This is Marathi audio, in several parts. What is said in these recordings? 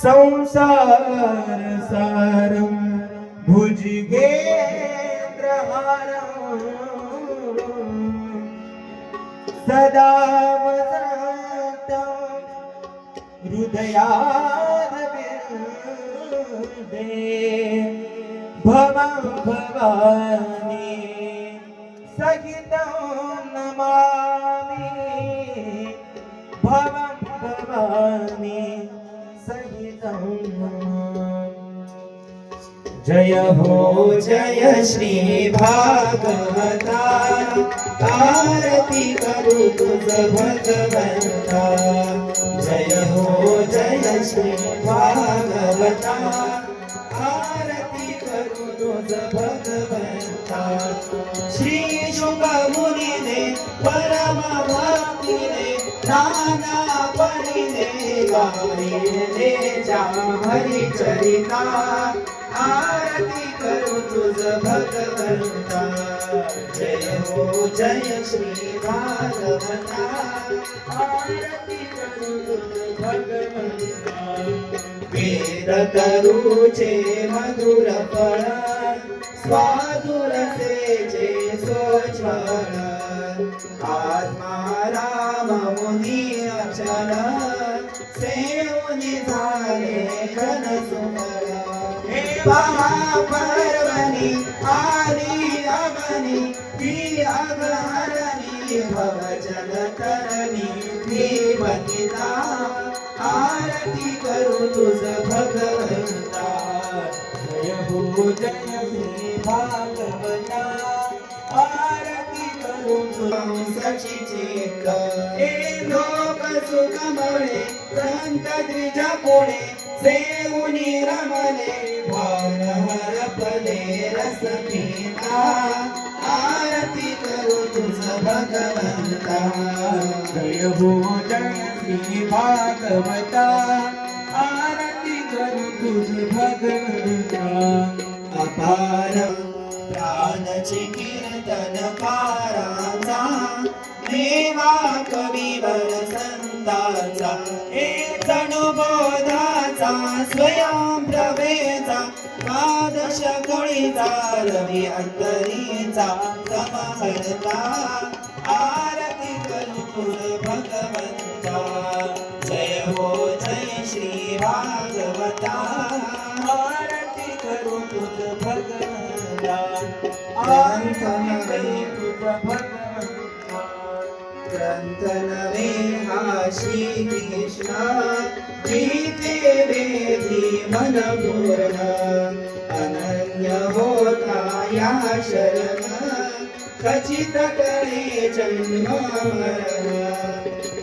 संसार सारं भुजगेन्द्रहारम् सदा वसन्तं हृदयाद्विन्दे भवं भवानी सहितं नमामि। भव जय हो जय श्री भागवता। आरती करू तुझ भगवंता। जय हो जय श्री भागवता। आरती करू तुझ भगवंता। श्री शुक मुनिने परम भक्तीने नाना परिने गाविले जा हरिचरिता आरती करू तुझ भगवंता. जय हो जय श्री भागवता. आरती करू तुझ भगवंता. वेद करूचे मधुर फळ. स्वादुर सेचे सोज्वळ आत्मा राम मुनी अचल. सेवनी झाले जन सुमल आली अगनी ती अगहरणी आरती करू तुझ भगवंता. जय हो जय हो, भागवता आरती करू संत कोणे सेवुनी रमले भान हरपले रस पिता आरती करू तुझ भगवंता. जय हो श्री भागवता आरती करू तुझ भगवंता. अपार प्राणचे कीर्तन पा देवा कविवर हे स्वयं प्रभेचा द्वादश कळीचा रवी अंतरीचा समहरता आरती करू तुझ भगवंता. जय हो जय श्री भागवता. आरती करू तुझ भगवंता. आरती करू तुझ भगवंता. ग्रन्थनवे आश्रीकृष्णा गीते वेदी मनपोर अनन्योताया शरः कचितकरे जन्म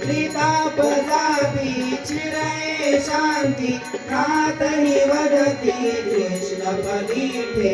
कृता पदापि चिरये शान्ति प्रातहि वदति कृष्णपदीठे